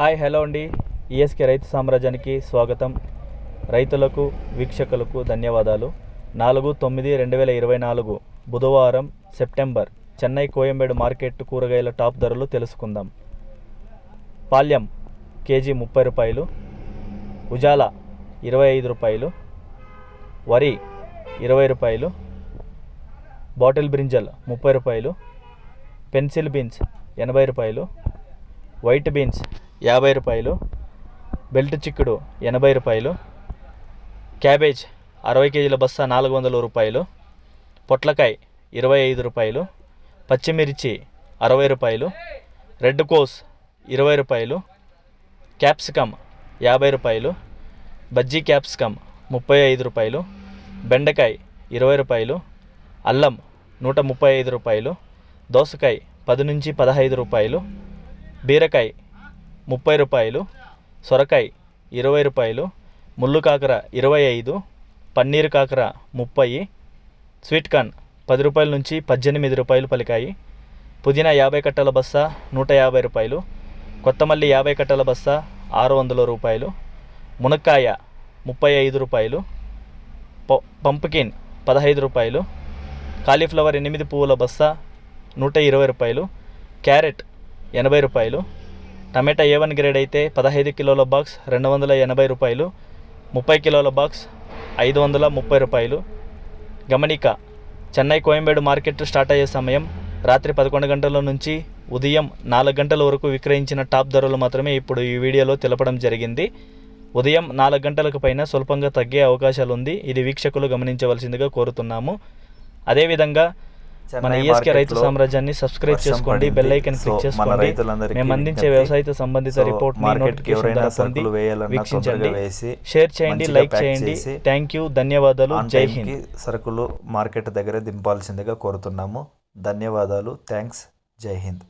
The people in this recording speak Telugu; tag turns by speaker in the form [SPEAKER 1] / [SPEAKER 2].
[SPEAKER 1] హాయ్ హలో అండి. ఈఎస్కే రైతు సామ్రాజ్యానికి స్వాగతం. రైతులకు వీక్షకులకు ధన్యవాదాలు. నాలుగు తొమ్మిది రెండు వేల ఇరవై నాలుగు బుధవారం సెప్టెంబర్ చెన్నై కోయంబేడు మార్కెట్ కూరగాయల టాప్ ధరలు తెలుసుకుందాం. పాల్యం కేజీ ముప్పై రూపాయలు ఉజాల ఇరవై ఐదు రూపాయలు వరి ఇరవై రూపాయలు బాటిల్ బ్రింజల్ ముప్పై రూపాయలు పెన్సిల్ బీన్స్ ఎనభై రూపాయలు వైట్ బీన్స్ యాభై రూపాయలు బెల్ట్ చిక్కుడు ఎనభై రూపాయలు క్యాబేజ్ అరవై కేజీల బస్తా నాలుగు వందల రూపాయలు పొట్లకాయ ఇరవై ఐదు రూపాయలు పచ్చిమిర్చి అరవై రూపాయలు రెడ్ కోస్ ఇరవై రూపాయలు క్యాప్సికమ్ యాభై రూపాయలు బజ్జీ క్యాప్సికమ్ ముప్పై ఐదు రూపాయలు బెండకాయ ఇరవై రూపాయలు అల్లం నూట ముప్పై ఐదు రూపాయలు దోసకాయ పది నుంచి పదహైదు రూపాయలు బీరకాయ ముప్పై రూపాయలు సొరకాయ ఇరవై రూపాయలు ముళ్ళు కాకర ఇరవై ఐదు పన్నీర్ కాకర ముప్పై స్వీట్ కార్న్ పది రూపాయల నుంచి పద్దెనిమిది రూపాయలు పలికాయి. పుదీనా యాభై కట్టల బస్తా నూట యాభై రూపాయలు కొత్తమల్లి యాభై కట్టల బస్తా ఆరు వందల రూపాయలు మునక్కాయ ముప్పై ఐదు రూపాయలు పంప్కిన్ పదహైదు రూపాయలు కాలీఫ్లవర్ ఎనిమిది పువ్వుల బస్తా నూట ఇరవై రూపాయలు క్యారెట్ ఎనభై రూపాయలు టమాటా ఏ వన్ గ్రేడ్ అయితే పదహైదు కిలోల బాక్స్ రెండు వందల ఎనభై రూపాయలు ముప్పై కిలోల బాక్స్ ఐదు వందల ముప్పై రూపాయలు. గమనిక చెన్నై కోయంబేడు మార్కెట్ స్టార్ట్ అయ్యే సమయం రాత్రి పదకొండు గంటల నుంచి ఉదయం నాలుగు గంటల వరకు విక్రయించిన టాప్ ధరలు మాత్రమే ఇప్పుడు ఈ వీడియోలో తెలపడం జరిగింది. ఉదయం నాలుగు గంటలకు పైన స్వల్పంగా తగ్గే అవకాశాలు ఉంది ఇది వీక్షకులు గమనించవలసిందిగా కోరుతున్నాము. అదేవిధంగా మన ఈఎస్కే రైతు
[SPEAKER 2] మార్కెట్లో
[SPEAKER 1] సామ్రాజ్యాన్ని సబ్స్క్రైబ్ చేసుకోండి. బెల్ ఐకన్ క్లిక్ చేసుకోండి. మేము అందించే
[SPEAKER 2] విజ్ఞప్తి.
[SPEAKER 1] వ్యవసాయ సంబంధిత రిపోర్ట్ వీక్షించండి. షేర్ చేయండి లైక్ చేయండి. థ్యాంక్ యూ ధన్యవాదాలు. జై హింద్
[SPEAKER 2] సరుకులు మార్కెట్ దగ్గర దింపాల్సిందిగా కోరుతున్నాము. ధన్యవాదాలు. థ్యాంక్స్ జై హింద్